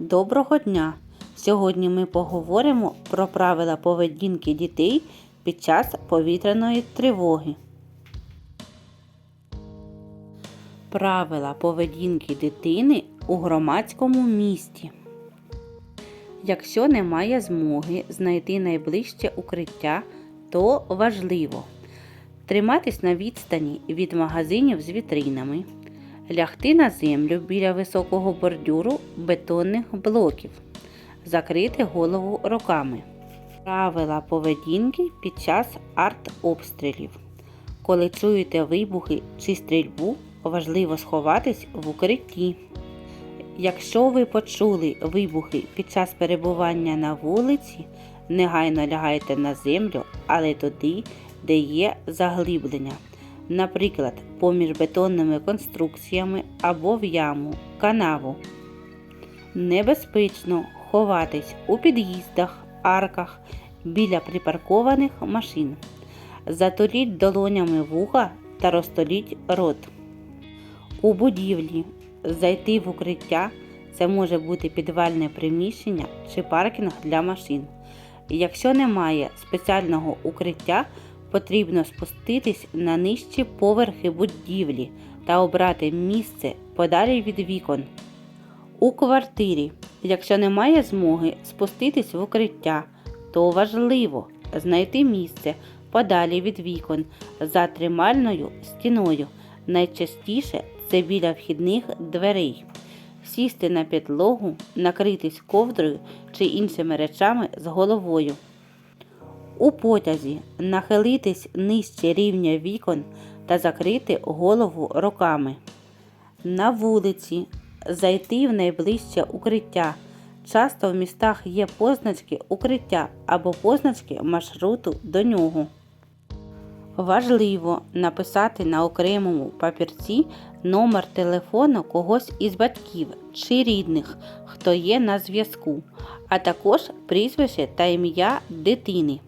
Доброго дня! Сьогодні ми поговоримо про правила поведінки дітей під час повітряної тривоги. Правила поведінки дитини у громадському місті. Якщо немає змоги знайти найближче укриття, то важливо триматись на відстані від магазинів з вітринами, лягти на землю біля високого бордюру бетонних блоків, закрити голову руками. Правила поведінки під час артобстрілів. Коли чуєте вибухи чи стрільбу, важливо сховатись в укритті. Якщо ви почули вибухи під час перебування на вулиці, негайно лягайте на землю, але туди, де є заглиблення, наприклад, поміж бетонними конструкціями або в яму, канаву. Небезпечно ховатись у під'їздах, арках, біля припаркованих машин. Затуліть долонями вуха та розтоліть рот. У будівлі зайти в укриття це може бути підвальне приміщення чи паркінг для машин. Якщо немає спеціального укриття, потрібно спуститись на нижчі поверхи будівлі та обрати місце подалі від вікон. У квартирі, якщо немає змоги спуститись в укриття, то важливо знайти місце подалі від вікон за тримальною стіною. Найчастіше це біля вхідних дверей. Сісти на підлогу, накритись ковдрою чи іншими речами з головою. У потязі нахилитись нижче рівня вікон та закрити голову руками. На вулиці зайти в найближче укриття. Часто в містах є позначки укриття або позначки маршруту до нього. Важливо написати на окремому папірці номер телефону когось із батьків чи рідних, хто є на зв'язку, а також прізвище та ім'я дитини.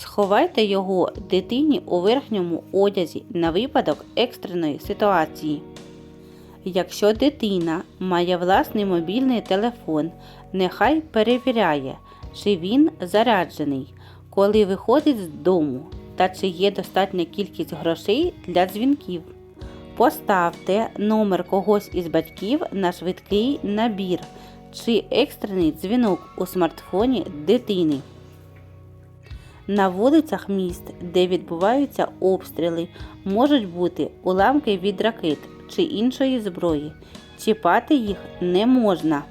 Сховайте його дитині у верхньому одязі на випадок екстреної ситуації. Якщо дитина має власний мобільний телефон, нехай перевіряє, чи він заряджений, коли виходить з дому та чи є достатня кількість грошей для дзвінків. Поставте номер когось із батьків на швидкий набір чи екстрений дзвінок у смартфоні дитини. На вулицях міст, де відбуваються обстріли, можуть бути уламки від ракет чи іншої зброї. Чіпати їх не можна.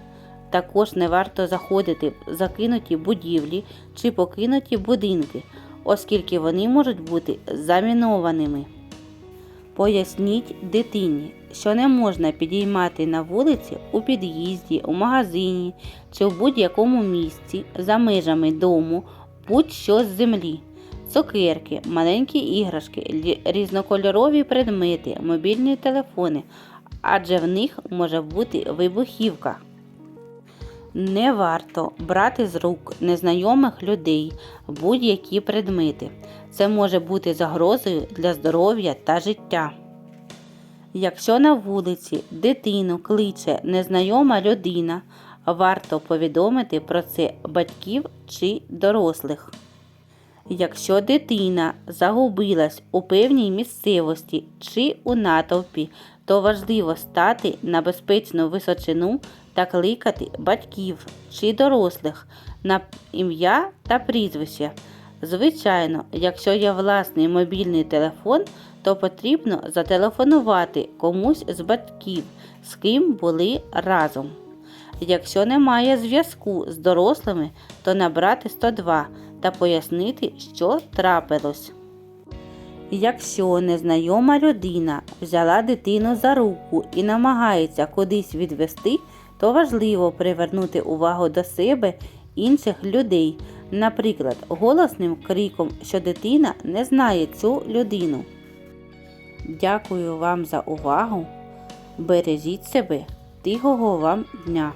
Також не варто заходити в закинуті будівлі чи покинуті будинки, оскільки вони можуть бути замінованими. Поясніть дитині, що не можна підіймати на вулиці у під'їзді, у магазині чи в будь-якому місці за межами дому будь-що з землі. Цукерки, маленькі іграшки, різнокольорові предмети, мобільні телефони, адже в них може бути вибухівка. Не варто брати з рук незнайомих людей будь-які предмети. Це може бути загрозою для здоров'я та життя. Якщо на вулиці дитину кличе незнайома людина, варто повідомити про це батьків чи дорослих. Якщо дитина загубилась у певній місцевості чи у натовпі, то важливо стати на безпечну височину та кликати батьків чи дорослих на ім'я та прізвище. Звичайно, якщо є власний мобільний телефон, то потрібно зателефонувати комусь з батьків, з ким були разом. Якщо немає зв'язку з дорослими, то набрати 102 та пояснити, що трапилось. Якщо незнайома людина взяла дитину за руку і намагається кудись відвести, то важливо привернути увагу до себе інших людей, наприклад, голосним криком, що дитина не знає цю людину. Дякую вам за увагу. Бережіть себе, тихого вам дня!